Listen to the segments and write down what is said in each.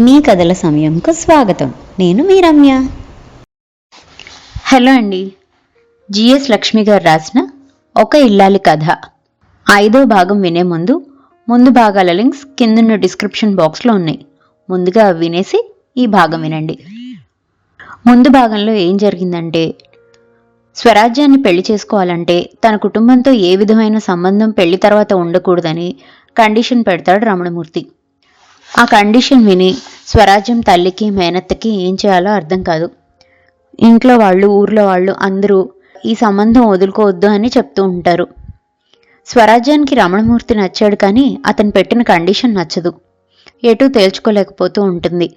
మీ కథల సమయంకు స్వాగతం. నేను మీ రమ్య హలో అండి. జిఎస్ లక్ష్మి గారు రాసిన ఒక ఇల్లాలి కథ. ఐదో భాగం వినే ముందు ముందు భాగాల లింక్స్ కిందున్న డిస్క్రిప్షన్ బాక్స్లో ఉన్నాయి. ముందుగా అవి వినేసి ఈ భాగం వినండి. ముందు భాగంలో ఏం జరిగిందంటే స్వరాజ్యాన్ని పెళ్ళి చేసుకోవాలంటే తన కుటుంబంతో ఏ విధమైన సంబంధం పెళ్ళి తర్వాత ఉండకూడదని కండిషన్ పెడతాడు రమణమూర్తి. ఆ కండిషన్ విని స్వరాజ్యం తల్లికి మేనత్తకి ఏం చేయాలో అర్థం కాదు. ఇంట్లో వాళ్ళు ఊర్లో వాళ్ళు అందరూ ఈ సంబంధం వదులుకోవద్దు అని చెప్తూ ఉంటారు. స్వరాజ్యానికి రమణమూర్తి నచ్చాడు కానీ అతను పెట్టిన కండిషన్ నచ్చదు. ఎటూ తేల్చుకోలేకపోతూ ఉంటుంది.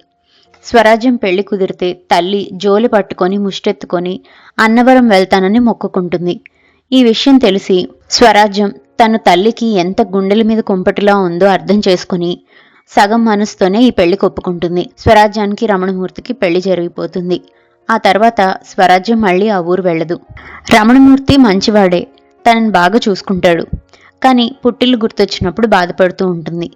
స్వరాజ్యం పెళ్ళి కుదిరితే తల్లి జోలి పట్టుకొని ముష్టెత్తుకొని అన్నవరం వెళ్తానని మొక్కుకుంటుంది. ఈ విషయం తెలిసి స్వరాజ్యం తన తల్లికి ఎంత గుండెల మీద కుంపటిలా ఉందో అర్థం చేసుకుని సగం మనసుతోనే ఈ పెళ్ళి కొప్పుకుంటుంది. స్వరాజ్యానికి రమణమూర్తికి పెళ్ళి జరిగిపోతుంది. ఆ తర్వాత స్వరాజ్యం మళ్ళీ ఆ ఊరు వెళ్ళదు. రమణమూర్తి మంచివాడే. తనని బాగా చూసుకుంటాడు. కానీ పుట్టిల్లు గుర్తొచ్చినప్పుడు బాధపడుతూ ఉంటుంది.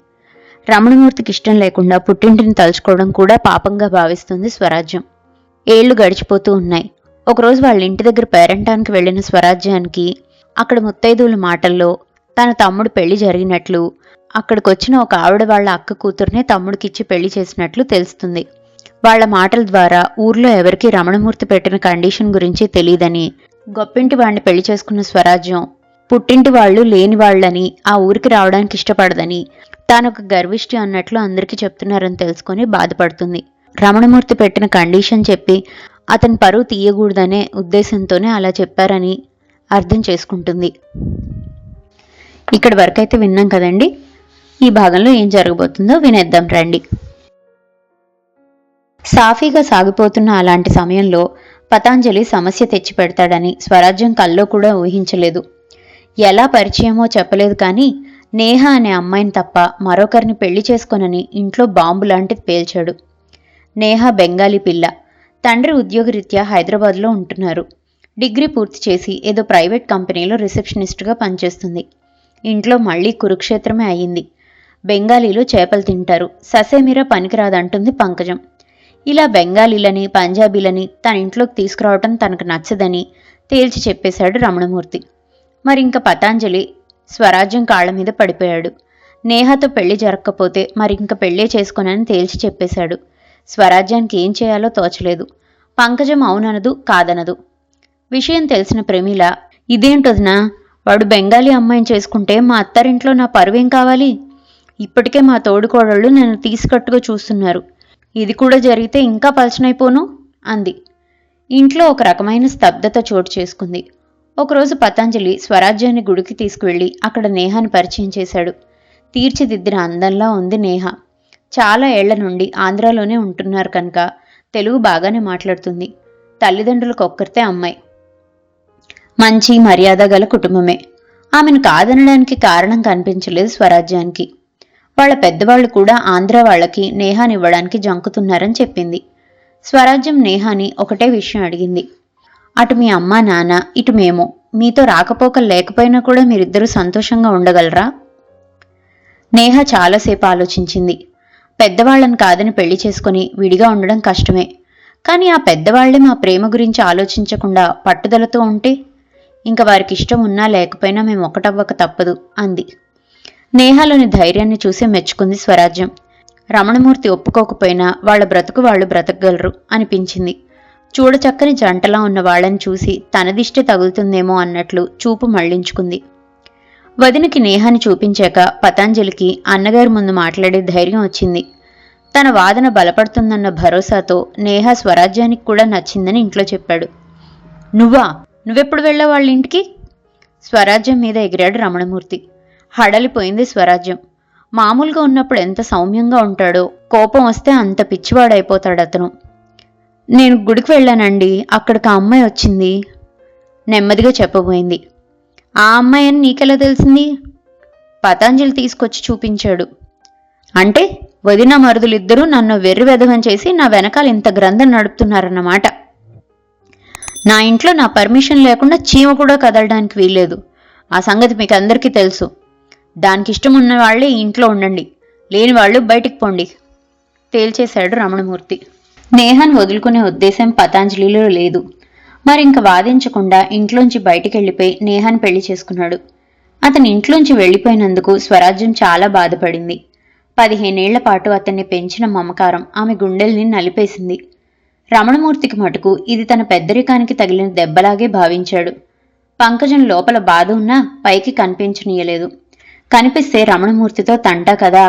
రమణమూర్తికి ఇష్టం లేకుండా పుట్టింటిని తలుచుకోవడం కూడా పాపంగా భావిస్తుంది స్వరాజ్యం. ఏళ్ళు గడిచిపోతూ ఉన్నాయి. ఒకరోజు వాళ్ళ ఇంటి దగ్గర పేరంటానికి వెళ్ళిన స్వరాజ్యానికి అక్కడ ముత్తైదువుల మాటల్లో తన తమ్ముడు పెళ్ళి జరిగినట్లు అక్కడికి వచ్చిన ఒక ఆవిడ వాళ్ళ అక్క కూతుర్నే తమ్ముడికిచ్చి పెళ్ళి చేసినట్లు తెలుస్తుంది. వాళ్ళ మాటల ద్వారా ఊర్లో ఎవరికీ రమణమూర్తి పెట్టిన కండిషన్ గురించి తెలియదని గొప్పింటి వాడిని పెళ్ళి చేసుకున్న స్వరాజ్యం పుట్టింటి వాళ్ళు లేని వాళ్ళని ఆ ఊరికి రావడానికి ఇష్టపడదని తానొక గర్విష్టి అన్నట్లు అందరికీ చెప్తున్నారని తెలుసుకొని బాధపడుతుంది. రమణమూర్తి పెట్టిన కండిషన్ చెప్పి అతని పరువు తీయకూడదనే ఉద్దేశంతోనే అలా చెప్పారని అర్థం చేసుకుంటుంది. ఇక్కడ వరకైతే విన్నాం కదండి? ఈ భాగంలో ఏం జరగబోతుందో వినేద్దాం రండి. సాఫీగా సాగిపోతున్న అలాంటి సమయంలో పతాంజలి సమస్య తెచ్చిపెడతాడని స్వరాజ్యం కల్లో కూడా ఊహించలేదు. ఎలా పరిచయమో చెప్పలేదు కానీ నేహ అనే అమ్మాయిని తప్ప మరొకరిని పెళ్ళి చేసుకొనని ఇంట్లో బాంబు లాంటిది పేల్చాడు. నేహ బెంగాలీ పిల్ల. తండ్రి ఉద్యోగరీత్యా హైదరాబాద్లో ఉంటున్నారు. డిగ్రీ పూర్తి చేసి ఏదో ప్రైవేట్ కంపెనీలో రిసెప్షనిస్ట్గా పనిచేస్తుంది. ఇంట్లో మళ్ళీ కురుక్షేత్రమే అయ్యింది బెంగాలీలు చేపలు తింటారు. ససేమిరా పనికిరాదంటుంది పంకజం. ఇలా బెంగాలీలని పంజాబీలని తన ఇంట్లోకి తీసుకురావటం తనకు నచ్చదని తేల్చి చెప్పేశాడు రమణమూర్తి. మరి ఇంక పతాంజలి స్వరాజ్యం కాళ్ళ మీద పడిపోయాడు. నేహతో పెళ్ళి జరగకపోతే మరి ఇంక పెళ్ళే చేసుకోనని తేల్చి చెప్పేశాడు. స్వరాజ్యానికి ఏం చేయాలో తోచలేదు. పంకజం అవుననదు కాదనదు. విషయం తెలిసిన ప్రమీల ఇదేంటొదినా? వాడు బెంగాలీ అమ్మాయిని చేసుకుంటే మా అత్తారింట్లో నా పరువేం కావాలి? ఇప్పటికే మా తోడుకోడళ్ళు నన్ను తీసుకట్టుగా చూస్తున్నారు. ఇది కూడా జరిగితే ఇంకా పలచనైపోను? అంది. ఇంట్లో ఒక రకమైన స్తబ్దత చోటు చేసుకుంది. ఒకరోజు పతంజలి స్వరాజ్యాన్ని గుడికి తీసుకువెళ్ళి అక్కడ నేహాని పరిచయం చేశాడు. తీర్చిదిద్దిన అందంలా ఉంది నేహ. చాలా ఏళ్ళ నుండి ఆంధ్రాలోనే ఉంటున్నారు కనుక తెలుగు బాగానే మాట్లాడుతుంది. తల్లిదండ్రులకు ఒక్కరితే అమ్మాయి. మంచి మర్యాద గల కుటుంబమే. ఆమెను కాదనడానికి కారణం కనిపించలేదు స్వరాజ్యానికి. వాళ్ళ పెద్దవాళ్ళు కూడా ఆంధ్ర వాళ్ళకి నేహానివ్వడానికి జంకుతున్నారని చెప్పింది. స్వరాజ్యం నేహాని ఒకటే విషయం అడిగింది. అటు మీ అమ్మ నాన్న ఇటు మేము. మీతో రాకపోకలు లేకపోయినా కూడా మీరిద్దరూ సంతోషంగా ఉండగలరా? నేహ చాలాసేపు ఆలోచించింది. పెద్దవాళ్ళని కాదని పెళ్ళి చేసుకుని విడిగా ఉండడం కష్టమే. కానీ ఆ పెద్దవాళ్ళే మా ప్రేమ గురించి ఆలోచించకుండా పట్టుదలతో ఉంటే ఇంక వారికి ఇష్టం ఉన్నా లేకపోయినా మేము ఒకటవ్వక తప్పదు అంది. నేహాలోని ధైర్యాన్ని చూసి మెచ్చుకుంది స్వరాజ్యం. రమణమూర్తి ఒప్పుకోకపోయినా వాళ్ళ బ్రతుకు వాళ్ళు బ్రతకగలరు అనిపించింది. చూడచక్కని జంటలా ఉన్న వాళ్ళని చూసి తనదిష్టి తగులుతుందేమో అన్నట్లు చూపు మళ్ళించుకుంది. వదినకి నేహాన్ని చూపించాక పతాంజలికి అన్నగారి ముందు మాట్లాడే ధైర్యం వచ్చింది. తన వాదన బలపడుతుందన్న భరోసాతో నేహ స్వరాజ్యానికి కూడా నచ్చిందని ఇంట్లో చెప్పాడు. నువ్వా? నువ్వెప్పుడు వెళ్ళావు వాళ్ళ ఇంటికి? స్వరాజ్యం మీద ఎగిరాడు రమణమూర్తి. హడలిపోయింది స్వరాజ్యం. మామూలుగా ఉన్నప్పుడు ఎంత సౌమ్యంగా ఉంటాడో కోపం వస్తే అంత పిచ్చివాడైపోతాడు అతను నేను గుడికి వెళ్ళానండి అక్కడికి ఆ అమ్మాయి వచ్చింది నెమ్మదిగా చెప్పబోయింది. ఆ అమ్మాయి అని నీకెలా తెలిసింది? పతాంజలి తీసుకొచ్చి చూపించాడు. అంటే వదిన మరుదులిద్దరూ నన్ను వెర్రి వెధవం చేసి నా వెనకాల ఇంత గ్రంథం నడుపుతున్నారన్నమాట. నా ఇంట్లో నా పర్మిషన్ లేకుండా చీమ కూడా కదలడానికి వీల్లేదు. ఆ సంగతి మీకు అందరికీ తెలుసు. దానికి ఇష్టం ఉన్న వాళ్ళే ఇంట్లో ఉండండి. లేని వాళ్ళు బయటికి పోండి. తేల్చేశాడు రమణమూర్తి. నేహాన్ వదులుకునే ఉద్దేశం పతాంజలిలో లేదు. మరింక వాదించకుండా ఇంట్లోంచి బయటికెళ్ళిపోయి నేహాన్ని పెళ్ళి చేసుకున్నాడు. అతని ఇంట్లోంచి వెళ్ళిపోయినందుకు స్వరాజ్యం చాలా బాధపడింది. పదిహేనేళ్ళ పాటు అతన్ని పెంచిన మమకారం ఆమె గుండెల్ని నలిపేసింది. రమణమూర్తికి మటుకు ఇది తన పెద్దరికానికి తగిలిన దెబ్బలాగే భావించాడు. పంకజం లోపల బాధ ఉన్నా పైకి కనిపించనీయలేదు. కనిపిస్తే రమణమూర్తితో తండ కదా.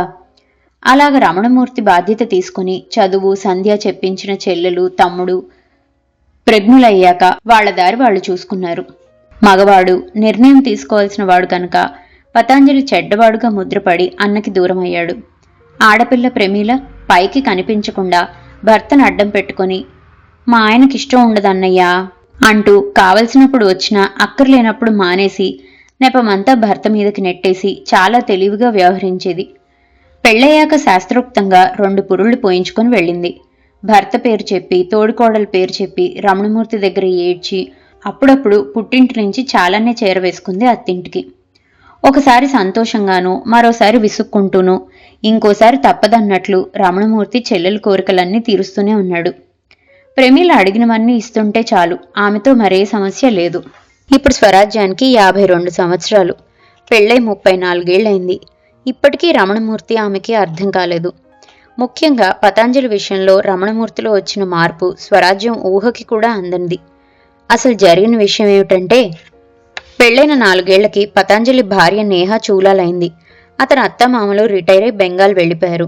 అలాగ రమణమూర్తి బాధ్యత తీసుకుని చదువు సంధ్య చెప్పించిన చెల్లెలు తమ్ముడు ప్రజ్ఞులయ్యాక వాళ్ళ దారి వాళ్ళు చూసుకున్నారు. మగవాడు నిర్ణయం తీసుకోవాల్సిన వాడు కనుక పతాంజలి చెడ్డవాడుగా ముద్రపడి అన్నకి దూరమయ్యాడు. ఆడపిల్ల ప్రమీల పైకి కనిపించకుండా భర్తను అడ్డం పెట్టుకొని మా ఆయనకిష్టం ఉండదన్నయ్యా అంటూ కావలసినప్పుడు వచ్చినా అక్కర్లేనప్పుడు మానేసి నెపమంతా భర్త మీదకి నెట్టేసి చాలా తెలివిగా వ్యవహరించేది. పెళ్ళయ్యాక శాస్త్రోక్తంగా రెండు పురుళ్ళు పోయించుకొని వెళ్ళింది. భర్త పేరు చెప్పి తోడుకోడల పేరు చెప్పి రమణమూర్తి దగ్గర ఏడ్చి అప్పుడప్పుడు పుట్టింటి నుంచి చాలానే చేరవేసుకుంది అత్తింటికి. ఒకసారి సంతోషంగాను మరోసారి విసుక్కుంటూనూ ఇంకోసారి తప్పదన్నట్లు రమణమూర్తి చెల్లెల కోరికలన్నీ తీరుస్తూనే ఉన్నాడు. ప్రేమిల అడిగినవన్నీ ఇస్తుంటే చాలు ఆమెతో మరే సమస్య లేదు. ఇప్పుడు స్వరాజ్యానికి యాభై రెండు సంవత్సరాలు. పెళ్ళై ముప్పై నాలుగేళ్ళైంది ఇప్పటికీ రమణమూర్తి ఆమెకి అర్థం కాలేదు. ముఖ్యంగా పతాంజలి విషయంలో రమణమూర్తిలో వచ్చిన మార్పు స్వరాజ్యం ఊహకి కూడా అందనిది అసలు జరిగిన విషయం ఏమిటంటే పెళ్ళైన నాలుగేళ్ళకి పతాంజలి భార్య నేహ చూలాలైంది. అతని అత్తమామలు రిటైర్ అయి బెంగాల్ వెళ్ళిపోయారు.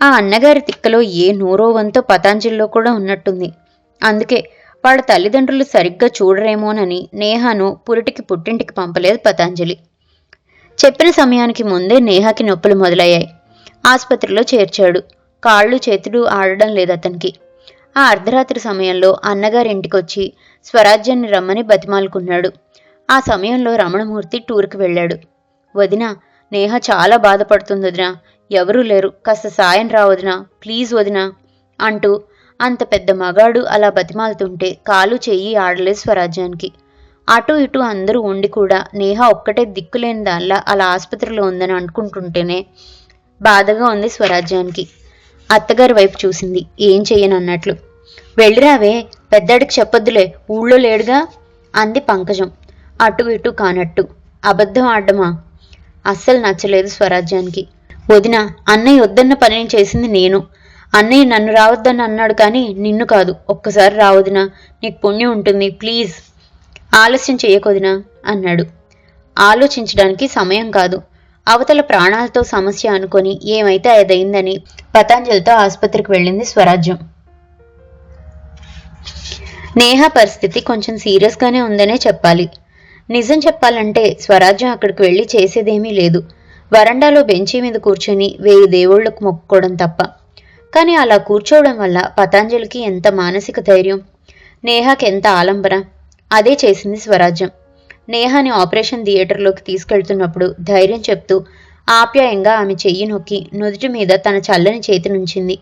ఆ అన్నగారి తిక్కలో ఏ నూరో వంతో పతాంజలిలో కూడా ఉన్నట్టుంది. అందుకే వాళ్ళ తల్లిదండ్రులు సరిగ్గా చూడరేమోనని నేహాను పురిటికి పుట్టింటికి పంపలేదు పతాంజలి. చెప్పిన సమయానికి ముందే నేహాకి నొప్పులు మొదలయ్యాయి. ఆసుపత్రిలో చేర్చాడు. కాళ్ళు చేతులు ఆడడం లేదు అతనికి. ఆ అర్ధరాత్రి సమయంలో అన్నగారింటికొచ్చి స్వరాజ్యాన్ని రమ్మని బతిమాలుకున్నాడు. ఆ సమయంలో రమణమూర్తి టూర్కి వెళ్ళాడు. వదిన నేహ చాలా బాధపడుతుంది వదిన ఎవరూ లేరు. కాస్త సాయం రా వదిన. ప్లీజ్ వదిన అంటూ అంత పెద్ద మగాడు అలా బతిమాలుతుంటే కాలు చెయ్యి ఆడలేదు స్వరాజ్యానికి. అటు ఇటు అందరూ ఉండి కూడా నేహ ఒక్కటే దిక్కులేని దానిలా అలా ఆసుపత్రిలో ఉందని అనుకుంటుంటేనే బాధగా ఉంది స్వరాజ్యానికి. అత్తగారి వైపు చూసింది. ఏం చెయ్యనన్నట్లు. వెళ్ళిరావే పెద్దాడికి చెప్పొద్దులే ఊళ్ళో లేడుగా? అంది పంకజం. అటు ఇటు కానట్టు. అబద్ధం ఆడమా అస్సలు నచ్చలేదు స్వరాజ్యానికి. వదిన అన్నయ్య వద్దన్న పనిని చేసింది నేను. అన్నయ్య నన్ను రావద్దని అన్నాడు కానీ నిన్ను కాదు. ఒక్కసారి రావదునా నీకు పుణ్యం ఉంటుంది. ప్లీజ్. ఆలస్యం చేయకొదినా అన్నాడు. ఆలోచించడానికి సమయం కాదు. అవతల ప్రాణాలతో సమస్య అనుకొని ఏమైతే అదయిందని పతాంజలితో ఆసుపత్రికి వెళ్ళింది స్వరాజ్యం. నేహ పరిస్థితి కొంచెం సీరియస్గానే ఉందనే చెప్పాలి. నిజం చెప్పాలంటే స్వరాజ్యం అక్కడికి వెళ్ళి చేసేదేమీ లేదు. వరండాలో బెంచీ మీద కూర్చొని వేయి దేవుళ్ళకు మొక్కుకోవడం తప్ప. కానీ అలా కూర్చోవడం వల్ల పతాంజలికి ఎంత మానసిక ధైర్యం? నేహాకి ఎంత ఆలంబన అదే చేసింది స్వరాజ్యం. నేహాని ఆపరేషన్ థియేటర్లోకి తీసుకెళ్తున్నప్పుడు ధైర్యం చెప్తూ ఆప్యాయంగా ఆమె చెయ్యి నొక్కి నుదుటి మీద తన చల్లని చేతి నుంచింది.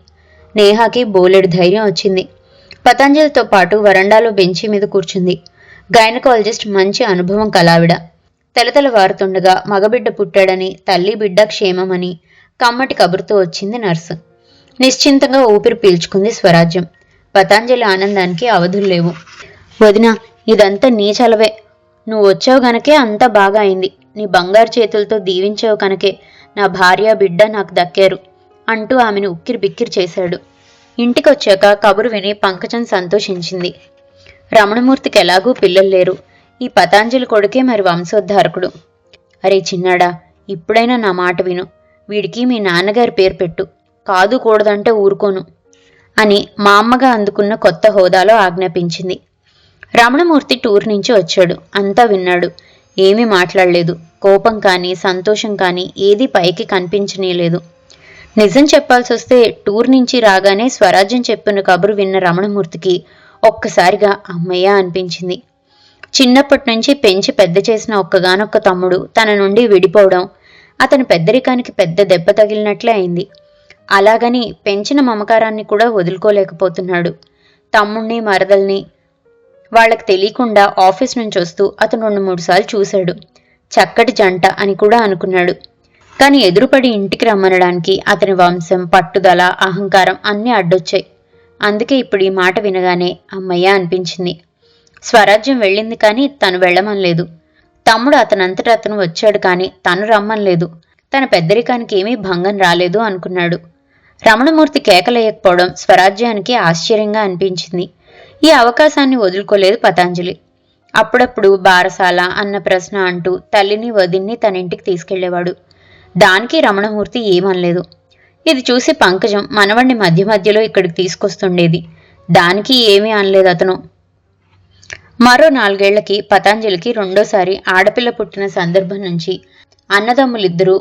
నేహాకి బోలెడు ధైర్యం వచ్చింది. పతంజలితో పాటు వరండాలో బెంచి మీద కూర్చుంది. గైనకాలజిస్ట్ మంచి అనుభవం కలావిడ. తెలతెల వారుతుండగా మగబిడ్డ పుట్టాడని తల్లి బిడ్డ క్షేమమని కమ్మటి కబురుతో వచ్చింది నర్సు. నిశ్చింతంగా ఊపిరి పీల్చుకుంది స్వరాజ్యం. పతాంజలి ఆనందానికి అవధులు లేవు. వదిన ఇదంతా నీ చలవే. నువ్వు వచ్చావు గనకే అంతా బాగా అయింది. నీ బంగారు చేతులతో దీవించావు కనుకే. నా భార్య బిడ్డ నాకు దక్కారు అంటూ ఆమెను ఉక్కిరి బిక్కిరి చేశాడు. ఇంటికొచ్చాక కబురు విని పంకజం సంతోషించింది. రమణమూర్తికి ఎలాగూ పిల్లలు లేరు. ఈ పతాంజలి కొడుకే మరి వంశోద్ధారకుడు. అరే చిన్నాడా ఇప్పుడైనా నా మాట విను. వీడికి మీ నాన్నగారి పేరు పెట్టు. కాదు కూడదంటే ఊరుకోను అని మా అమ్మగా అందుకున్న కొత్త హోదాలో ఆజ్ఞాపించింది. రమణమూర్తి టూర్ నుంచి వచ్చాడు. అంతా విన్నాడు. ఏమీ మాట్లాడలేదు. కోపం కానీ సంతోషం కానీ ఏది పైకి కనిపించనీయలేదు. నిజం చెప్పాల్సి వస్తే టూర్ నుంచి రాగానే స్వరాజ్యం చెప్పిన కబురు విన్న రమణమూర్తికి ఒక్కసారిగా అమ్మయ్య అనిపించింది. చిన్నప్పటి నుంచి పెంచి పెద్ద చేసిన ఒక్కగానొక్క తమ్ముడు తన నుండి విడిపోవడం అతని పెద్దరికానికి పెద్ద దెబ్బ తగిలినట్లే అయింది. అలాగని పెంచిన మమకారాన్ని కూడా వదులుకోలేకపోతున్నాడు. తమ్ముణ్ణి మరదల్ని వాళ్ళకి తెలియకుండా ఆఫీస్ నుంచి వస్తూ అతను రెండు మూడు సార్లు చూశాడు. చక్కటి జంట అని కూడా అనుకున్నాడు. కానీ ఎదురుపడి ఇంటికి రమ్మనడానికి అతని వంశం పట్టుదల అహంకారం అన్నీ అడ్డొచ్చాయి. అందుకే ఇప్పుడు ఈ మాట వినగానే అమ్మయ్య అనిపించింది. స్వరాజ్యం వెళ్ళింది కానీ తను వెళ్ళమనలేదు. తమ్ముడు అతనంతట అతను వచ్చాడు కానీ తను రమ్మనలేదు. తన పెద్దరికానికి ఏమీ భంగం రాలేదు అనుకున్నాడు. రమణమూర్తి కేకలేయకపోవడం స్వరాజ్యానికి ఆశ్చర్యంగా అనిపించింది. ఈ అవకాశాన్ని వదులుకోలేదు పతాంజలి. అప్పుడప్పుడు బారసాల అన్న ప్రశ్న అంటూ తల్లిని వదిన్ని తన ఇంటికి తీసుకెళ్ళేవాడు. దానికి రమణమూర్తి ఏమనలేదు. ఇది చూసి పంకజం మనవణ్ణి మధ్య మధ్యలో ఇక్కడికి తీసుకొస్తుండేది. దానికి ఏమీ అనలేదు అతను. మరో నాలుగేళ్ళకి పతాంజలికి రెండోసారి ఆడపిల్ల పుట్టిన సందర్భం నుంచి అన్నదమ్ములిద్దరూ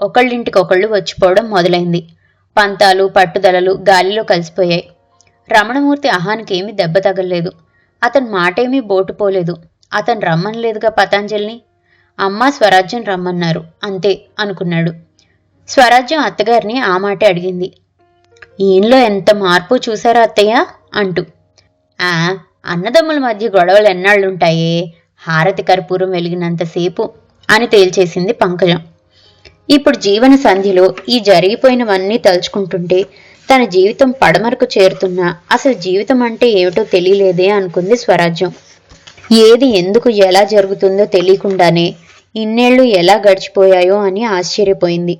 ఒకళ్ళింటికొకళ్ళు వచ్చిపోవడం మొదలైంది. పంతాలు పట్టుదలలు గాలిలో కలిసిపోయాయి. రమణమూర్తి అహానికి ఏమీ దెబ్బ తగలలేదు. అతని మాటేమీ బోటుపోలేదు అతను రమ్మనలేదుగా పతాంజలిని. అమ్మ స్వరాజ్యం రమ్మన్నారు. అంతే అనుకున్నాడు. స్వరాజ్యం అత్తగారిని ఆ మాటే అడిగింది. ఈయనలో ఎంత మార్పు చూసారా అత్తయ్య? అంటూ. ఆ అన్నదమ్ముల మధ్య గొడవలు ఎన్నాళ్ళుంటాయే? హారతి కర్పూరం వెలిగినంతసేపు అని తేల్చేసింది పంకజం. ఇప్పుడు జీవన సంధిలో ఈ జరిగిపోయినవన్నీ తలుచుకుంటుంటే తన జీవితం పడమరకు చేరుతున్నా అసలు జీవితం అంటే ఏమిటో తెలియలేదే అనుకుంది స్వరాజ్యం. ఏది ఎందుకు ఎలా జరుగుతుందో తెలియకుండానే ఇన్నేళ్ళు ఎలా గడిచిపోయాయో అని ఆశ్చర్యపోయింది.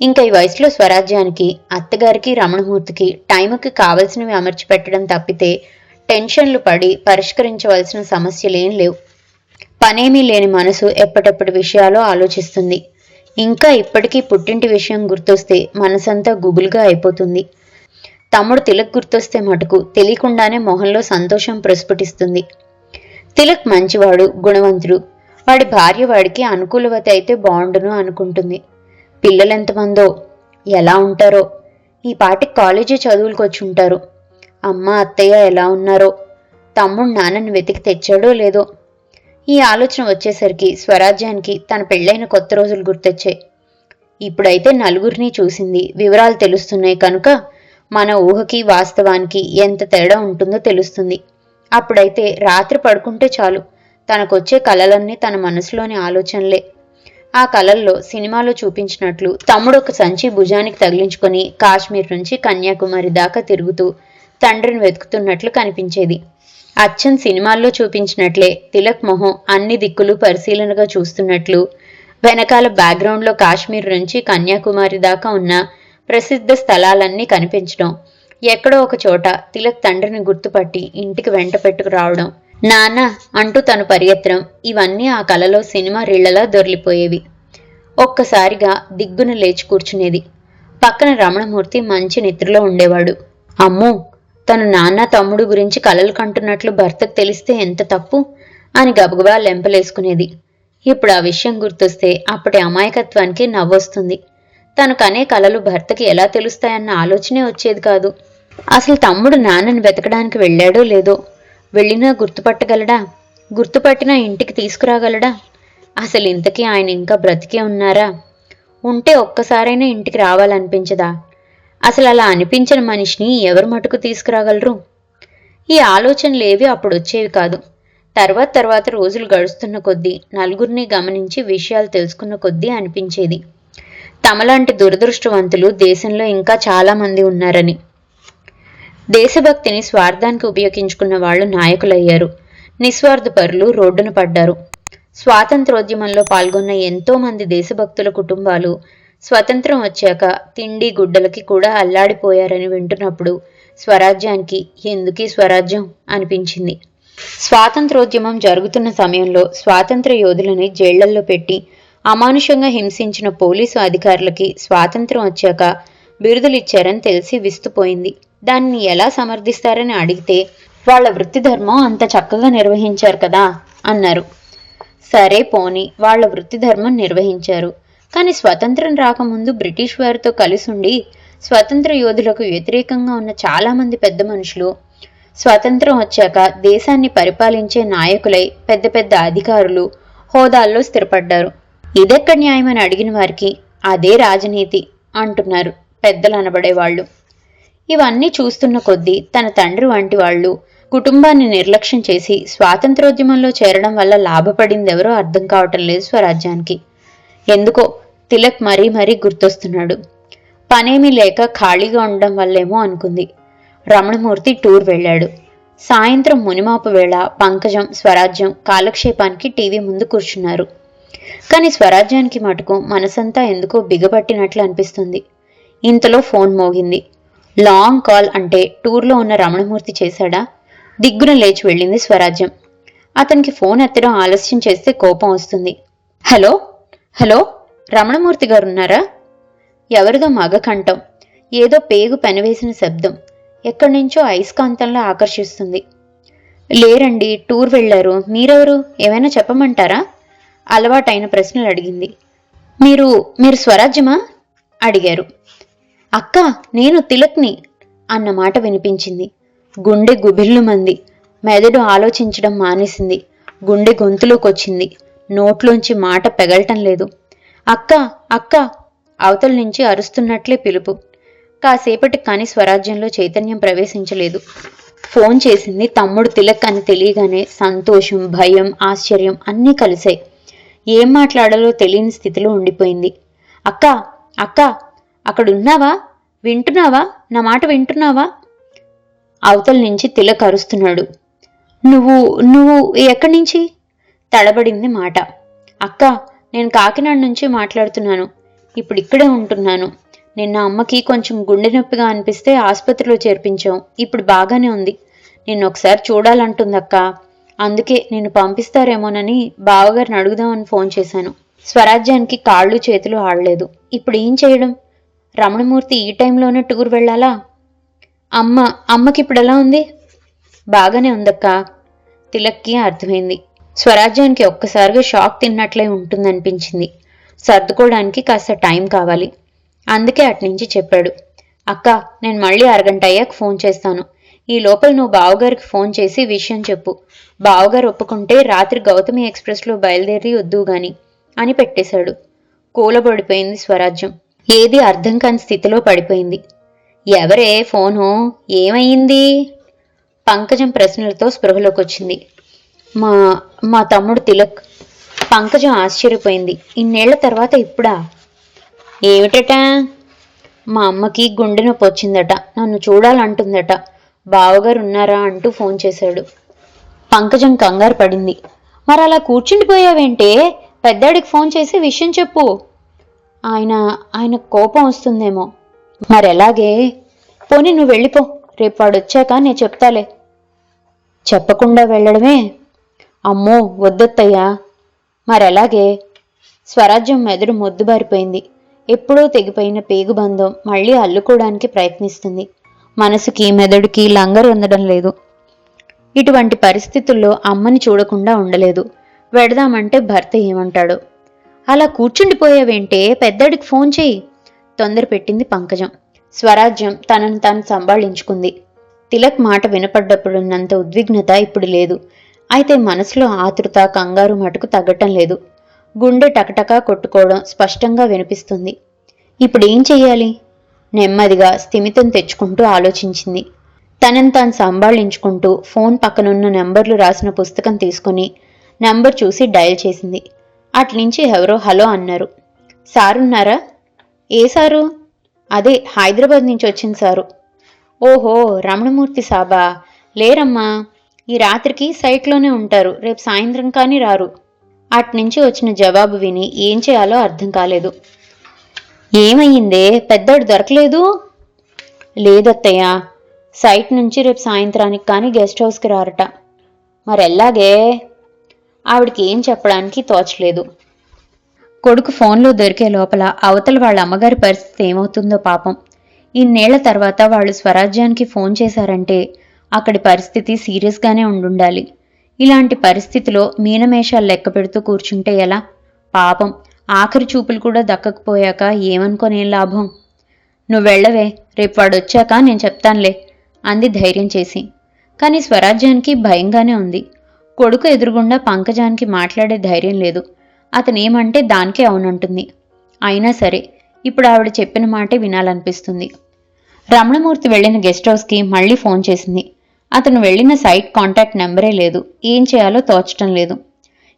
ఇంకా ఈ వయసులో స్వరాజ్యానికి అత్తగారికి రమణమూర్తికి టైంకి కావలసినవి అమర్చి పెట్టడం తప్పితే టెన్షన్లు పడి పరిష్కరించవలసిన సమస్యలేం లేవు. పనేమీ లేని మనసు ఎప్పటప్పటి విషయాలు ఆలోచిస్తుంది. ఇంకా ఇప్పటికీ పుట్టింటి విషయం గుర్తొస్తే మనసంతా గుబులుగా అయిపోతుంది. తమ్ముడు తిలక్ గుర్తొస్తే మటుకు తెలియకుండానే మొహంలో సంతోషం ప్రస్ఫుటిస్తుంది. తిలక్ మంచివాడు గుణవంతుడు. వాడి భార్య వాడికి అనుకూలవతి అయితే బాగుండును అనుకుంటుంది. పిల్లలు ఎంతమందో ఎలా ఉంటారో. ఈ పాటి కాలేజీ చదువులకు వచ్చి ఉంటారు అమ్మ అత్తయ్య ఎలా ఉన్నారో. తమ్ముడు నాన్నని వెతికి తెచ్చాడో లేదో. ఈ ఆలోచన వచ్చేసరికి స్వరాజ్యానికి తన పెళ్ళైన కొత్త రోజులు గుర్తొచ్చాయి. ఇప్పుడైతే నలుగురిని చూసింది వివరాలు తెలుస్తున్నాయి కనుక మన ఊహకి వాస్తవానికి ఎంత తేడా ఉంటుందో తెలుస్తుంది. అప్పుడైతే రాత్రి పడుకుంటే చాలు. తనకొచ్చే కలలన్నీ తన మనసులోని ఆలోచనలే. ఆ కలల్లో సినిమాలో చూపించినట్లు తమ్ముడు ఒక సంచి భుజానికి తగిలించుకొని కాశ్మీర్ నుంచి కన్యాకుమారి దాకా తిరుగుతూ తండ్రిని వెతుకుతున్నట్లు కనిపించేది. అచ్చన్ సినిమాల్లో చూపించినట్లే తిలక్ మొహం అన్ని దిక్కులు పరిశీలనగా చూస్తున్నట్లు. వెనకాల బ్యాక్గ్రౌండ్లో కాశ్మీర్ నుంచి కన్యాకుమారి దాకా ఉన్న ప్రసిద్ధ స్థలాలన్నీ కనిపించడం. ఎక్కడో ఒక చోట తిలక్ తండ్రిని గుర్తుపట్టి ఇంటికి వెంట పెట్టుకు రావడం. నాన్న అంటూ తను పరిగెత్తడం. ఇవన్నీ ఆ కలలో సినిమా రీళ్ళలా దొరిలిపోయేవి ఒక్కసారిగా దిగ్గున లేచి కూర్చునేది. పక్కన రమణమూర్తి మంచి నిద్రలో ఉండేవాడు. అమ్మో! తన నాన్న తమ్ముడు గురించి కలలు కంటున్నట్లు భర్తకు తెలిస్తే ఎంత తప్పు? అని గబగబా లెంపలేసుకునేది. ఇప్పుడు ఆ విషయం గుర్తొస్తే అప్పటి అమాయకత్వానికి నవ్వొస్తుంది. తను కనే కలలు భర్తకి ఎలా తెలుస్తాయన్న ఆలోచనే వచ్చేది కాదు. అసలు తమ్ముడు నాన్నని వెతకడానికి వెళ్ళాడో లేదో? వెళ్ళినా గుర్తుపట్టగలడా? గుర్తుపట్టినా ఇంటికి తీసుకురాగలడా? అసలు ఇంతకీ ఆయన ఇంకా బ్రతికే ఉన్నారా? ఉంటే ఒక్కసారైనా ఇంటికి రావాలనిపించదా? అసలు అలా అనిపించిన మనిషిని ఎవరు మటుకు తీసుకురాగలరు? ఈ ఆలోచనలు ఏవి అప్పుడు వచ్చేవి కాదు. తర్వాత తర్వాత రోజులు గడుస్తున్న కొద్దీ నలుగురిని గమనించి విషయాలు తెలుసుకున్న కొద్దీ అనిపించేది. తమలాంటి దురదృష్టవంతులు దేశంలో ఇంకా చాలా మంది ఉన్నారని. దేశభక్తిని స్వార్థానికి ఉపయోగించుకున్న వాళ్ళు నాయకులయ్యారు. నిస్వార్థపరులు రోడ్డున పడ్డారు. స్వాతంత్రోద్యమంలో పాల్గొన్న ఎంతో మంది దేశభక్తుల కుటుంబాలు స్వతంత్రం వచ్చాక తిండి గుడ్డలకి కూడా అల్లాడిపోయారని వింటున్నప్పుడు స్వరాజ్యానికి ఎందుకీ స్వరాజ్యం అనిపించింది. స్వాతంత్రోద్యమం జరుగుతున్న సమయంలో స్వాతంత్ర యోధులని జైళ్ళల్లో పెట్టి అమానుషంగా హింసించిన పోలీసు అధికారులకి స్వాతంత్రం వచ్చాక బిరుదులిచ్చారని తెలిసి విస్తుపోయింది. దాన్ని ఎలా సమర్థిస్తారని అడిగితే వాళ్ళ వృత్తి ధర్మం అంత చక్కగా నిర్వహించారు కదా అన్నారు. సరే పోని వాళ్ళ వృత్తి ధర్మం నిర్వహించారు. కానీ స్వతంత్రం రాకముందు బ్రిటిష్ వారితో కలిసుండి స్వతంత్ర యోధులకు వ్యతిరేకంగా ఉన్న చాలామంది పెద్ద మనుషులు స్వతంత్రం వచ్చాక దేశాన్ని పరిపాలించే నాయకులై పెద్ద పెద్ద అధికారులు హోదాల్లో స్థిరపడ్డారు. ఇదెక్కడ న్యాయమని అడిగిన వారికి అదే రాజనీతి అంటున్నారు పెద్దలు అనబడేవాళ్ళు. ఇవన్నీ చూస్తున్న కొద్దీ తన తండ్రి వంటి వాళ్ళు కుటుంబాన్ని నిర్లక్ష్యం చేసి స్వాతంత్రోద్యమంలో చేరడం వల్ల లాభపడిందెవరో అర్థం కావటం లేదు స్వరాజ్యానికి. ఎందుకో తిలక్ మరీ మరీ గుర్తొస్తున్నాడు. పనేమీ లేక ఖాళీగా ఉండడం వల్లేమో అనుకుంది. రమణమూర్తి టూర్ వెళ్ళాడు. సాయంత్రం మునిమాపు వేళ పంకజం స్వరాజ్యం కాలక్షేపానికి టీవీ ముందు కూర్చున్నారు. కానీ స్వరాజ్యానికి మటుకు మనసంతా ఎందుకో బిగబట్టినట్లు అనిపిస్తుంది. ఇంతలో ఫోన్ మోగింది. లాంగ్ కాల్ అంటే టూర్లో ఉన్న రమణమూర్తి చేశాడా? దిగ్గున లేచి వెళ్ళింది స్వరాజ్యం. అతనికి ఫోన్ ఎత్తడం ఆలస్యం చేస్తే కోపం వస్తుంది. హలో? హలో? రమణమూర్తి గారున్నారా? ఎవరిదో మగ కంఠం ఏదో పేగు పెనవేసిన శబ్దం ఎక్కడి నుంచో అయస్కాంతంలో ఆకర్షిస్తుంది. లేరండి టూర్ వెళ్ళారు. మీరెవరు? ఏమైనా చెప్పమంటారా? అలవాటైన ప్రశ్నలు అడిగింది. మీరు మీరు స్వరాజ్యమా? అడిగారు. అక్క నేను తిలక్ని అన్న మాట వినిపించింది. గుండె గుబిళ్ళు మంది మెదడు ఆలోచించడం మానేసింది. గుండె గొంతులోకొచ్చింది. నోట్లోంచి మాట పెగలటం లేదు అక్క అక్క అవతల నుంచి అరుస్తున్నట్లే పిలుపు. కాసేపటి కాని స్వరాజ్యంలో చైతన్యం ప్రవేశించలేదు. ఫోన్ చేసింది తమ్ముడు తిలక్ అని తెలియగానే సంతోషం భయం ఆశ్చర్యం అన్నీ కలిశాయి. ఏం మాట్లాడాలో తెలియని స్థితిలో ఉండిపోయింది. అక్క అక్క అక్కడున్నావా? వింటున్నావా? నా మాట వింటున్నావా? అవతల నుంచి తిలక్ అరుస్తున్నాడు. నువ్వు నువ్వు ఎక్కడి నుంచి? తడబడింది మాట. అక్క నేను కాకినాడ నుంచి మాట్లాడుతున్నాను. ఇప్పుడు ఇక్కడే ఉంటున్నాను. నిన్న అమ్మకి కొంచెం గుండె నొప్పిగా అనిపిస్తే ఆసుపత్రిలో చేర్పించాం. ఇప్పుడు బాగానే ఉంది. నిన్ను ఒకసారి చూడాలంటుందక్క. అందుకే నిన్ను పంపిస్తారేమోనని బావగారిని అడుగుదామని ఫోన్ చేశాను. స్వరాజ్యానికి కాళ్ళు చేతులు ఆడలేదు. ఇప్పుడు ఏం చేయడం? రమణమూర్తి ఈ టైంలోనే టూర్ వెళ్ళాలా? అమ్మ అమ్మకి ఇప్పుడు ఎలా ఉంది? బాగానే ఉందక్క. తిలక్కి అర్థమైంది. స్వరాజ్యానికి ఒక్కసారిగా షాక్ తిన్నట్లే ఉంటుందనిపించింది. సర్దుకోవడానికి కాస్త టైం కావాలి. అందుకే అట్నుంచి చెప్పాడు. అక్క నేను మళ్ళీ అరగంట అయ్యాక ఫోన్ చేస్తాను. ఈ లోపల నువ్వు బావగారికి ఫోన్ చేసి విషయం చెప్పు. బావగారు ఒప్పుకుంటే రాత్రి గౌతమి ఎక్స్ప్రెస్లో బయలుదేరి వద్దు గాని అని పెట్టేశాడు. కూలబడిపోయింది స్వరాజ్యం. ఏది అర్థం కాని స్థితిలో పడిపోయింది. ఎవరే ఫోను? ఏమైంది? పంకజం ప్రశ్నలతో స్పృహలోకి వచ్చింది మా మా తమ్ముడు తిలక్. పంకజం ఆశ్చర్యపోయింది. ఇన్నేళ్ళ తర్వాత ఇప్పుడా? ఏమిటట? మా అమ్మకి గుండె నొప్పి వచ్చిందట. నన్ను చూడాలంటుందట. బావగారు ఉన్నారా అంటూ ఫోన్ చేశాడు. పంకజం కంగారు పడింది. మరి అలా కూర్చుండిపోయావేంటే పెద్దాడికి ఫోన్ చేసి విషయం చెప్పు. ఆయన ఆయన కోపం వస్తుందేమో. మరెలాగే పోనీ నువ్వు వెళ్ళిపో. రేపు వాడు వచ్చాక నేను చెప్తాలే. చెప్పకుండా వెళ్ళడమే అమ్మో వద్దత్తయ్యా. మరెలాగే? స్వరాజ్యం మెదడు మొద్దుబారిపోయింది. ఎప్పుడో తెగిపోయిన పేగుబంధం మళ్ళీ అల్లుకోవడానికి ప్రయత్నిస్తుంది. మనసుకి మెదడుకి లంగరు ఉండడం లేదు. ఇటువంటి పరిస్థితుల్లో అమ్మని చూడకుండా ఉండలేదు. వెడదామంటే భర్త ఏమంటాడు? అలా కూర్చుండిపోయావేంటే? పెద్దడికి ఫోన్ చేయి తొందర పెట్టింది పంకజం. స్వరాజ్యం తనను తాను సంభాళించుకుంది. తిలక్ మాట వినపడ్డప్పుడున్నంత ఉద్విగ్నత ఇప్పుడు లేదు. అయితే మనసులో ఆతృత కంగారు మటుకు తగ్గటం లేదు. గుండె టకటకా కొట్టుకోవడం స్పష్టంగా వినిపిస్తుంది. ఇప్పుడేం చెయ్యాలి? నెమ్మదిగా స్థిమితం తెచ్చుకుంటూ ఆలోచించింది. తనని తాను సంభాళించుకుంటూ ఫోన్ పక్కనున్న నెంబర్లు రాసిన పుస్తకం తీసుకుని నెంబర్ చూసి డయల్ చేసింది. అట్నుంచి ఎవరో హలో అన్నారు. సారున్నారా? ఏ సారు? అదే హైదరాబాద్ నుంచి వచ్చింది సారు. ఓహో రమణమూర్తి సాబా. లేరమ్మా. ఈ రాత్రికి సైట్లోనే ఉంటారు. రేపు సాయంత్రం కానీ రారు. అట్నుంచి వచ్చిన జవాబు విని ఏం చేయాలో అర్థం కాలేదు. ఏమయ్యిందే? పెద్దోడు దొరకలేదు? లేదత్తయ్య. సైట్ నుంచి రేపు సాయంత్రానికి కానీ గెస్ట్ హౌస్కి రారట. మరెల్లాగే ఆవిడకి ఏం చెప్పడానికి తోచలేదు. కొడుకు ఫోన్లో దొరికే లోపల అవతల వాళ్ళ అమ్మగారి పరిస్థితి ఏమవుతుందో పాపం. ఇన్నేళ్ళ తర్వాత వాళ్ళు స్వరాజ్యానికి ఫోన్ చేశారంటే అక్కడి పరిస్థితి సీరియస్గానే ఉండుండాలి. ఇలాంటి పరిస్థితిలో మీనమేషాలు లెక్క పెడుతూ కూర్చుంటే ఎలా? పాపం ఆఖరి చూపులు కూడా దక్కకపోయాక ఏమనుకోనేం లాభం? నువ్వు వెళ్ళవే రేపు వాడు వచ్చాక నేను చెప్తానులే అంది ధైర్యం చేసి. కానీ స్వరాజ్యానికి భయంగానే ఉంది. కొడుకు ఎదురుగుండా పంకజానికి మాట్లాడే ధైర్యం లేదు. అతనేమంటే దానికే అవునంటుంది. అయినా సరే ఇప్పుడు ఆవిడ చెప్పిన మాటే వినాలనిపిస్తుంది. రమణమూర్తి వెళ్ళిన గెస్ట్ హౌస్కి మళ్ళీ ఫోన్ చేసింది. అతను వెళ్ళిన సైట్ కాంటాక్ట్ నెంబరే లేదు. ఏం చేయాలో తోచటం లేదు.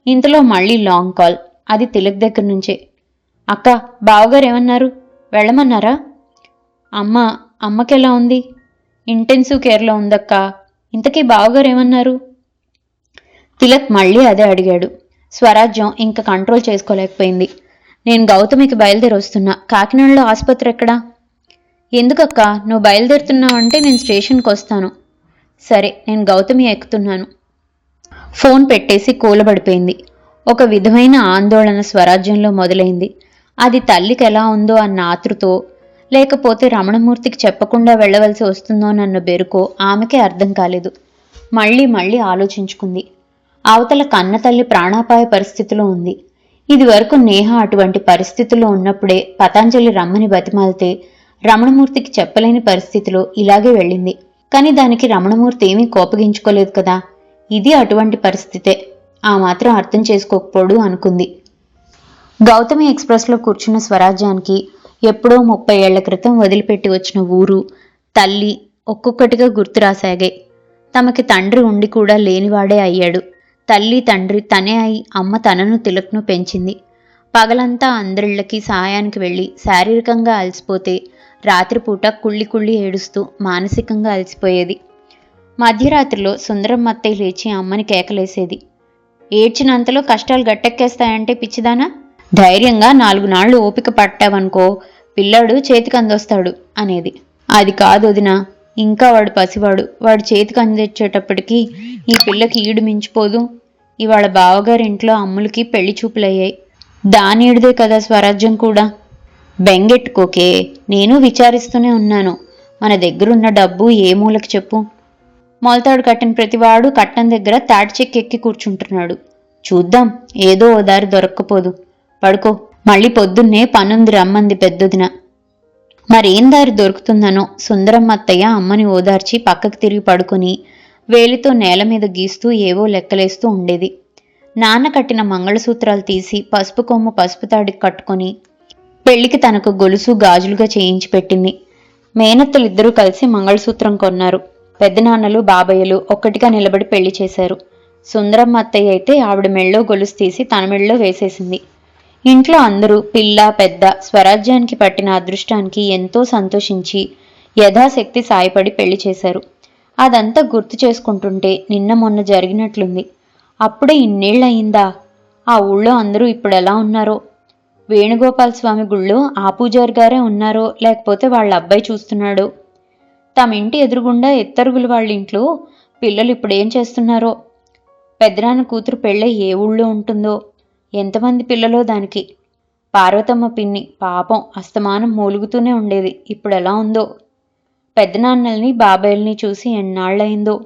ఇంతలో మళ్ళీ లాంగ్ కాల్. అది తిలక్ దగ్గర నుంచే. అక్క బావగారు ఏమన్నారు? వెళ్ళమన్నారా? అమ్మ అమ్మకెలా ఉంది? ఇంటెన్సివ్ కేర్లో ఉందక్క. ఇంతకీ బావగారు ఏమన్నారు? తిలక్ మళ్ళీ అదే అడిగాడు. స్వరాజ్యం ఇంకా కంట్రోల్ చేసుకోలేకపోయింది. నేను గౌతమికి బయలుదేరి వస్తున్నా. కాకినాడలో ఆసుపత్రి ఎక్కడా? ఎందుకక్క? నువ్వు బయలుదేరుతున్నావు అంటే నేను స్టేషన్కి వస్తాను. సరే నేను గౌతమి ఎక్కుతున్నాను. ఫోన్ పెట్టేసి కూలబడిపోయింది. ఒక విధమైన ఆందోళన స్వరాజ్యంలో మొదలైంది. అది తల్లికి ఎలా ఉందో అన్న ఆతృతో లేకపోతే రమణమూర్తికి చెప్పకుండా వెళ్ళవలసి వస్తుందోనన్న బెరుకో ఆమెకే అర్థం కాలేదు. మళ్ళీ మళ్ళీ ఆలోచించుకుంది. అవతల కన్న తల్లి ప్రాణాపాయ పరిస్థితిలో ఉంది. ఇది వరకు నేహ అటువంటి పరిస్థితుల్లో ఉన్నప్పుడే పతాంజలి రమ్మని బతిమాలితే రమణమూర్తికి చెప్పలేని పరిస్థితిలో ఇలాగే వెళ్ళింది. కానీ దానికి రమణమూర్తి ఏమీ కోపగించుకోలేదు కదా. ఇది అటువంటి పరిస్థితే. ఆ మాత్రం అర్థం చేసుకోకపోడు అనుకుంది. గౌతమి ఎక్స్ప్రెస్లో కూర్చున్న స్వరాజ్యానికి ఎప్పుడో ముప్పై ఏళ్ళ క్రితం వదిలిపెట్టి వచ్చిన ఊరు తల్లి ఒక్కొక్కటిగా గుర్తురాసాగాయి తమకి తండ్రి ఉండి కూడా లేనివాడే అయ్యాడు. తల్లి తండ్రి తనే అయి అమ్మ తనను తిలక్ను పెంచింది. పగలంతా అందరిళ్ళకి సహాయానికి వెళ్ళి శారీరకంగా అలసిపోతే రాత్రిపూట కుళ్ళి కుళ్ళి ఏడుస్తూ మానసికంగా అలసిపోయేది. మధ్యరాత్రిలో సుందరం అత్తయ్య లేచి అమ్మని కేకలేసేది. ఏడ్చినంతలో కష్టాలు గట్టెక్కేస్తాయంటే పిచ్చిదానా? ధైర్యంగా నాలుగు నాళ్ళు ఓపిక పట్టావనుకో పిల్లాడు చేతికి అందొస్తాడు అనేది. అది కాదు వదిన ఇంకా వాడు పసివాడు. వాడు చేతికి అందించేటప్పటికి ఈ పిల్లకి ఈడు మించిపోదు. ఇవాళ బావగారింట్లో అమ్ములకి పెళ్ళి చూపులయ్యాయి. దాని కదా స్వరాజ్యం కూడా. బెంగెట్టుకోకే నేను విచారిస్తూనే ఉన్నాను. మన దగ్గరున్న డబ్బు ఏ మూలకి చెప్పు? మొలతాడు కట్టిన ప్రతివాడు కట్టం దగ్గర తాటి చెక్కి ఎక్కి కూర్చుంటున్నాడు. చూద్దాం ఏదో ఓ దారి దొరక్కపోదు. పడుకో మళ్ళీ పొద్దున్నే పనుంది రమ్మంది పెద్దదిన. మరేం దారి దొరుకుతుందనో సుందరమ్మత్తయ్య అమ్మని ఓదార్చి పక్కకు తిరిగి పడుకొని వేలితో నేల మీద గీస్తూ ఏవో లెక్కలేస్తూ ఉండేది. నాన్న కట్టిన మంగళసూత్రాలు తీసి పసుపు కొమ్ము పసుపు తాడికి కట్టుకొని పెళ్ళికి తనకు గొలుసు గాజులుగా చేయించి పెట్టింది. మేనత్తలిద్దరూ కలిసి మంగళసూత్రం కొన్నారు. పెద్దనాన్నలు బాబయ్యలు ఒక్కటిగా నిలబడి పెళ్ళి చేశారు. సుందరమ్మ అత్తయ్య అయితే ఆవిడ మెళ్ళో గొలుసు తీసి తన మెళ్ళో వేసేసింది. ఇంట్లో అందరూ పిల్ల పెద్ద స్వరాజ్యానికి పట్టిన అదృష్టానికి ఎంతో సంతోషించి యథాశక్తి సాయపడి పెళ్ళి చేశారు. అదంతా గుర్తు చేసుకుంటుంటే నిన్న మొన్న జరిగినట్లుంది. అప్పుడే ఇన్నేళ్ళయిందా? ఆ ఊళ్ళో అందరూ ఇప్పుడు ఎలా ఉన్నారో? వేణుగోపాల్ స్వామి గుళ్ళో ఆ పూజారి గారే ఉన్నారో లేకపోతే వాళ్ళ అబ్బాయి చూస్తున్నాడో. తమ ఇంటి ఎదురుగుండా ఎత్తరుగులు వాళ్ళ ఇంట్లో పిల్లలు ఇప్పుడు ఏం చేస్తున్నారో? పెద్దనాన్న కూతురు పెళ్ళై ఏ ఊళ్ళో ఉంటుందో? ఎంతమంది పిల్లలో దానికి? పార్వతమ్మ పిన్ని పాపం అస్తమానం మూలుగుతూనే ఉండేది. ఇప్పుడు ఎలా ఉందో? పెద్దనాన్నల్ని బాబాయిల్ని చూసి ఎన్నాళ్ళయిందో?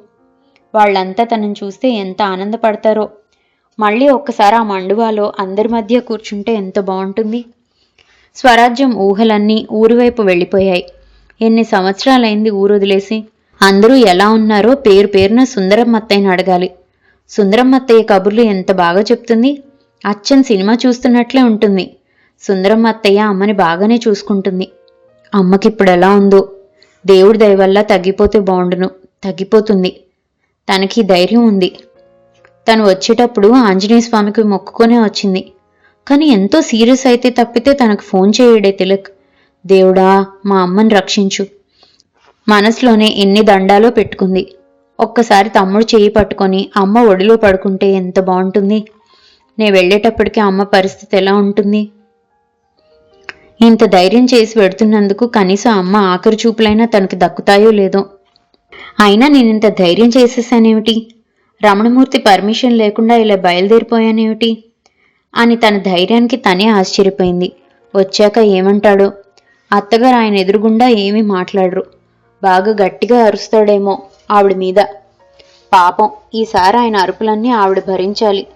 వాళ్ళంతా తనని చూస్తే ఎంత ఆనందపడతారో? మళ్ళీ ఒక్కసారి ఆ మండువాలో అందరి మధ్య కూర్చుంటే ఎంత బాగుంటుంది? స్వరాజ్యం ఊహలన్నీ ఊరివైపు వెళ్ళిపోయాయి. ఎన్ని సంవత్సరాలైంది ఊరు వదిలేసి అందరూ ఎలా ఉన్నారో పేరు పేరున సుందరమ్మత్తయ్యని అడగాలి. సుందరమ్మ అత్తయ్య కబుర్లు ఎంత బాగా చెప్తుంది? అచ్చన్ సినిమా చూస్తున్నట్లే ఉంటుంది. సుందరమ్మ అత్తయ్య అమ్మని బాగానే చూసుకుంటుంది. అమ్మకిప్పుడు ఎలా ఉందో? దేవుడి దయవల్ల తగ్గిపోతే బాగుండును. తగ్గిపోతుంది. తనకి ధైర్యం ఉంది. తను వచ్చేటప్పుడు ఆంజనేయ స్వామికి మొక్కుకొనే వచ్చింది. కానీ ఎంతో సీరియస్ అయితే తప్పితే తనకు ఫోన్ చేయడే తిలక్ దేవుడా మా అమ్మని రక్షించు. మనసులోనే ఎన్ని దండాలో పెట్టుకుంది. ఒక్కసారి తమ్ముడు చేయి పట్టుకొని అమ్మ ఒడిలో పడుకుంటే ఎంత బాగుంటుంది? నేను వెళ్ళేటప్పటికి అమ్మ పరిస్థితి ఎలా ఉంటుంది? ఇంత ధైర్యం చేసి పెడుతున్నందుకు కనీసం అమ్మ ఆఖరి చూపులైనా తనకి దక్కుతాయో లేదో? అయినా నేను ఇంత ధైర్యం చేసేసానేమిటి? రమణమూర్తి పర్మిషన్ లేకుండా ఇలా బయలుదేరిపోయానేమిటి? అని తన ధైర్యానికి తనే ఆశ్చర్యపోయింది. వచ్చాక ఏమంటాడో? అత్తగారు ఆయన ఎదురుగుండా ఏమీ మాట్లాడరు. బాగా గట్టిగా అరుస్తాడేమో ఆవిడ మీద. పాపం ఈసారి ఆయన అరుపులన్నీ ఆవిడ భరించాలి.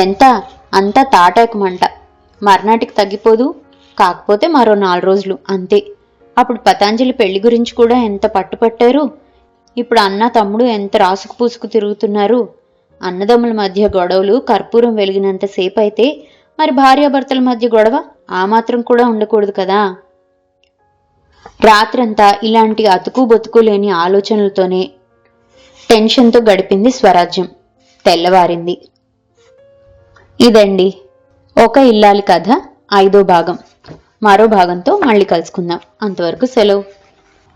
ఎంత? అంతా తాటాకమంట. మర్నాటికి తగ్గిపోదు కాకపోతే మరో నాలుగు రోజులు అంతే. అప్పుడు పతాంజలి పెళ్ళి గురించి కూడా ఎంత పట్టుపట్టారు? ఇప్పుడు అన్న తమ్ముడు ఎంత రాసుకు పూసుకు తిరుగుతున్నారు? అన్నదమ్ముల మధ్య గొడవలు కర్పూరం వెలిగినంతసేపు అయితే మరి భార్యాభర్తల మధ్య గొడవ ఆ మాత్రం కూడా ఉండకూడదు కదా? రాత్రంతా ఇలాంటి అతుకు బతుకు లేని ఆలోచనలతోనే టెన్షన్తో గడిపింది స్వరాజ్యం. తెల్లవారింది. ఇదండి ఒక ఇల్లాలి కథ ఐదో భాగం. మరో భాగంతో మళ్ళీ కలుసుకుందాం. అంతవరకు సెలవు.